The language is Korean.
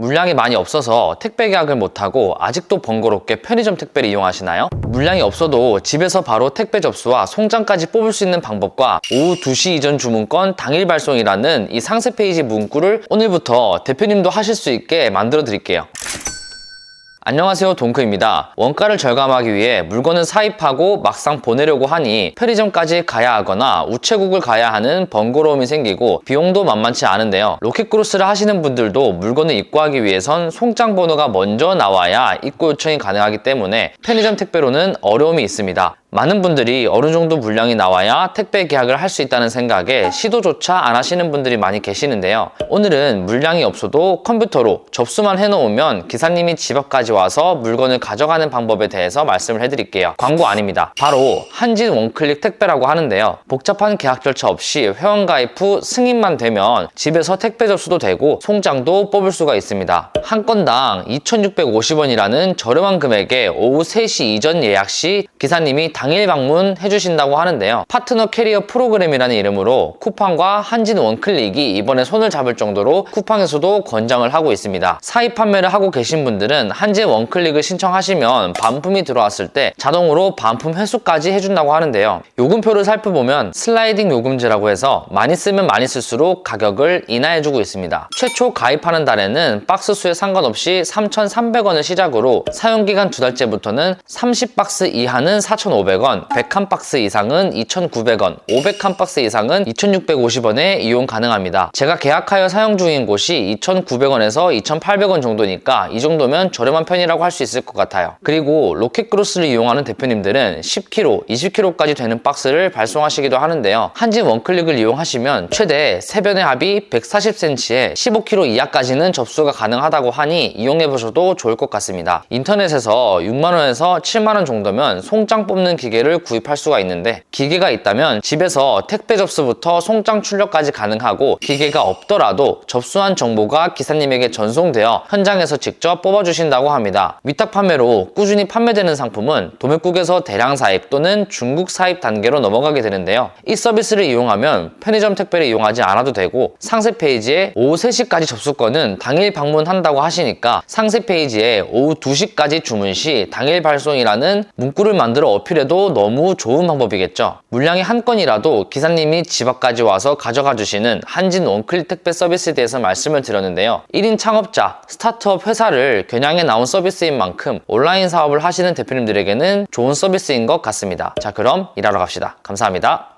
물량이 많이 없어서 택배 계약을 못하고 아직도 번거롭게 편의점 택배를 이용하시나요? 물량이 없어도 집에서 바로 택배 접수와 송장까지 뽑을 수 있는 방법과 오후 2시 이전 주문권 당일 발송이라는 이 상세 페이지 문구를 오늘부터 대표님도 하실 수 있게 만들어 드릴게요. 안녕하세요 동크입니다. 원가를 절감하기 위해 물건을 사입하고 막상 보내려고 하니 편의점까지 가야 하거나 우체국을 가야 하는 번거로움이 생기고 비용도 만만치 않은데요. 로켓크로스를 하시는 분들도 물건을 입고하기 위해선 송장 번호가 먼저 나와야 입고 요청이 가능하기 때문에 편의점 택배로는 어려움이 있습니다. 많은 분들이 어느 정도 물량이 나와야 택배 계약을 할 수 있다는 생각에 시도조차 안 하시는 분들이 많이 계시는데요. 오늘은 물량이 없어도 컴퓨터로 접수만 해놓으면 기사님이 집 앞까지 와서 물건을 가져가는 방법에 대해서 말씀을 해드릴게요. 광고 아닙니다. 바로 한진 원클릭 택배라고 하는데요. 복잡한 계약 절차 없이 회원가입 후 승인만 되면 집에서 택배 접수도 되고 송장도 뽑을 수가 있습니다. 한 건당 2,650원이라는 저렴한 금액에 오후 3시 이전 예약 시 기사님이 당일 방문해 주신다고 하는데요. 파트너 캐리어 프로그램이라는 이름으로 쿠팡과 한진 원클릭이 이번에 손을 잡을 정도로 쿠팡에서도 권장을 하고 있습니다. 사입 판매를 하고 계신 분들은 한진 원클릭을 신청하시면 반품이 들어왔을 때 자동으로 반품 회수까지 해준다고 하는데요. 요금표를 살펴보면 슬라이딩 요금제라고 해서 많이 쓰면 많이 쓸수록 가격을 인하해주고 있습니다. 최초 가입하는 달에는 박스 수에 상관없이 3,300원을 시작으로 사용기간 두 달째부터는 30박스 이하는 4,500원, 100한 박스 이상은 2,900원, 500한 박스 이상은 2,650원에 이용 가능합니다. 제가 계약하여 사용 중인 곳이 2,900원에서 2,800원 정도니까 이 정도면 저렴한 편이라고 할 수 있을 것 같아요. 그리고 로켓크로스를 이용하는 대표님들은 10kg, 20kg까지 되는 박스를 발송하시기도 하는데요. 한진 원클릭을 이용하시면 최대 세변의 합이 140cm에 15kg 이하까지는 접수가 가능하다고 하니 이용해보셔도 좋을 것 같습니다. 인터넷에서 6만원에서 7만원 정도면 송장 뽑는 기계를 구입할 수가 있는데 기계가 있다면 집에서 택배 접수부터 송장 출력까지 가능하고 기계가 없더라도 접수한 정보가 기사님에게 전송되어 현장에서 직접 뽑아주신다고 합니다. 위탁 판매로 꾸준히 판매되는 상품은 도매국에서 대량 사입 또는 중국 사입 단계로 넘어가게 되는데요. 이 서비스를 이용하면 편의점 택배를 이용하지 않아도 되고 상세 페이지에 오후 3시까지 접수권은 당일 방문한다고 하시니까 상세 페이지에 오후 2시까지 주문 시 당일 발송이라는 문구를 만들어 어필해 도 너무 좋은 방법이겠죠. 물량이 한 건이라도 기사님이 집 앞까지 와서 가져가 주시는 한진 원클릭 택배 서비스에 대해서 말씀을 드렸는데요. 1인 창업자, 스타트업 회사를 겨냥해 나온 서비스인 만큼 온라인 사업을 하시는 대표님들에게는 좋은 서비스인 것 같습니다. 자, 그럼 일하러 갑시다. 감사합니다.